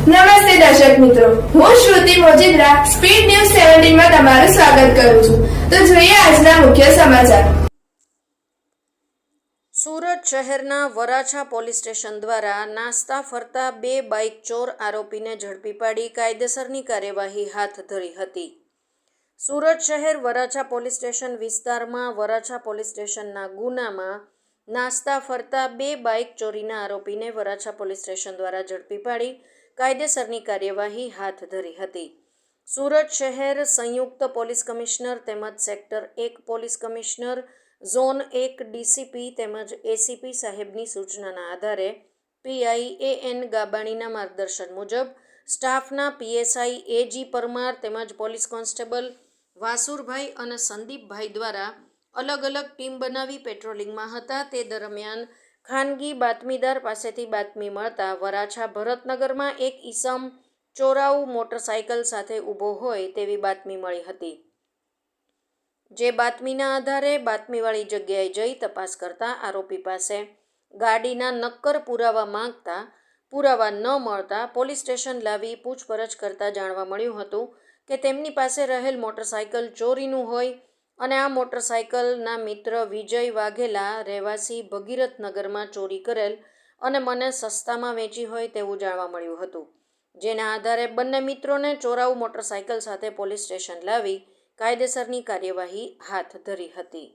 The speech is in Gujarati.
નમસ્તે દર્શક મિત્રો. હું શ્રુતિ મોજીદ્રા, સ્પીડ ન્યૂઝ સેવન્ટીનમાં તમારું સ્વાગત કરું છું. તો જોઈએ આજના મુખ્ય સમાચાર. સુરત શહેરના વરાછા પોલીસ સ્ટેશન દ્વારા નાસ્તા ફરતા બે બાઇક ચોર આરોપીને ઝડપી પાડી કાયદેસરની કાર્યવાહી હાથ ધરી હતી. સુરત શહેર વરાછા પોલીસ સ્ટેશન વિસ્તારમાં વરાછા પોલીસ સ્ટેશનના ગુનામાં નાસ્તા ફરતા બે બાઇક ચોરીના આરોપીને વરાછા પોલીસ સ્ટેશન દ્વારા ઝડપી પાડી કાયદેસરની કાર્યવાહી હાથ ધરી હતી. સુરત શહેર સંયુક્ત પોલીસ કમિશનર તેમજ સેક્ટર એક પોલીસ કમિશનર, ઝોન એક ડીસીપી તેમજ એસીપી સાહેબની સૂચનાના આધારે પીઆઈ એ એન ગાબાણીના માર્ગદર્શન મુજબ સ્ટાફના પીએસઆઈ એજી પરમાર તેમજ પોલીસ કોન્સ્ટેબલ વાસુરભાઈ અને સંદીપભાઈ દ્વારા અલગ અલગ ટીમ બનાવી પેટ્રોલિંગમાં હતા. તે દરમિયાન ખાનગી બાતમીદાર પાસેથી બાતમી મળતા વરાછા ભરતનગરમાં એક ઈસમ ચોરાઉ મોટરસાયકલ સાથે ઊભો હોય તેવી બાતમી મળી હતી. જે બાતમીના આધારે બાતમીવાળી જગ્યાએ જઈ તપાસ કરતા આરોપી પાસે ગાડીના નક્કર પુરાવા માંગતા પુરાવા ન મળતા પોલીસ સ્ટેશન લાવી પૂછપરછ કરતા જાણવા મળ્યું હતું કે તેમની પાસે રહેલ મોટરસાયકલ ચોરીનું હોય અને આ મોટરસાયકલના મિત્ર વિજય વાઘેલા રહેવાસી ભગીરથ નગરમાં ચોરી કરેલ અને મને સસ્તામાં વેચી હોય તેવું જાણવા મળ્યું હતું. જેના આધારે બંને મિત્રોને ચોરાઉ મોટરસાયકલ સાથે પોલીસ સ્ટેશન લાવી કાયદેસરની કાર્યવાહી હાથ ધરી હતી.